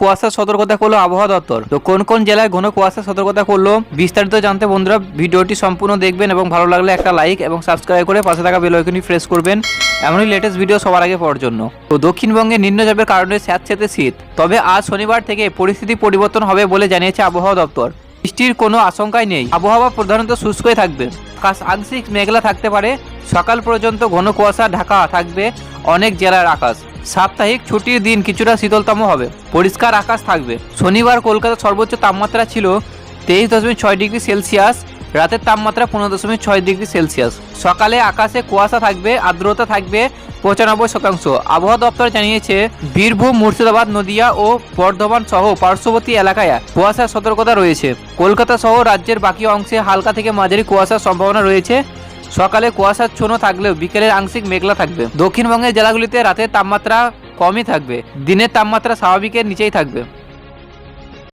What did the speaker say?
কুয়াশার সতর্কতা করল আবহাওয়া দপ্তর। তো কোন কোন জেলায় ঘন কুয়াশার সতর্কতা করল বিস্তারিত জানতে বন্ধুরা ভিডিওটি সম্পূর্ণ দেখবেন এবং ভালো লাগলে একটা লাইক এবং সাবস্ক্রাইব করে পাশে থাকা বেল আইকনটি প্রেস করবেন। এমনই লেটেস্ট ভিডিও সবার আগে পাওয়ার জন্য। তো দক্ষিণবঙ্গে নিম্নচাপের কারণে স্যাঁতস্যাঁতে শীত। তবে আজ শনিবার থেকে পরিস্থিতি পরিবর্তন হবে বলে জানিয়েছে আবহাওয়া দপ্তর। বৃষ্টির কোনো আশঙ্কাই নেই। আবহাওয়া প্রধানত শুষ্কই থাকবে। আকাশ আংশিক মেঘলা থাকতে পারে। সকাল পর্যন্ত ঘন কুয়াশা ঢাকা থাকবে অনেক জেলার আকাশ। সাপ্তাহিক ছুটির দিন কিছুটা শীতলতম হবে। পরিষ্কার আকাশ থাকবে। শনিবার কলকাতার সর্বোচ্চ তাপমাত্রা ছিল তেইশ দশমিক ছয় ডিগ্রি সেলসিয়াস, রাতের তাপমাত্রা পনেরো দশমিক ছয় ডিগ্রি সেলসিয়াস। সকালে আকাশে কুয়াশা থাকবে, আর্দ্রতা থাকবে পঁচানব্বই শতাংশ। আবহাওয়া দপ্তর জানিয়েছে, বীরভূম, মুর্শিদাবাদ, নদিয়া ও বর্ধমান সহ পার্শ্ববর্তী এলাকায় কুয়াশার সতর্কতা রয়েছে। কলকাতা সহ রাজ্যের বাকি অংশে হালকা থেকে মাঝারি কুয়াশার সম্ভাবনা রয়েছে। সকালে কুয়াশার কুয়াশাচ্ছন্ন থাকলেও বিকেলের আংশিক মেঘলা থাকবে। দক্ষিণবঙ্গের জেলাগুলিতে রাতের তাপমাত্রা কমই থাকবে। দিনের তাপমাত্রা স্বাভাবিকের নিচেই থাকবে।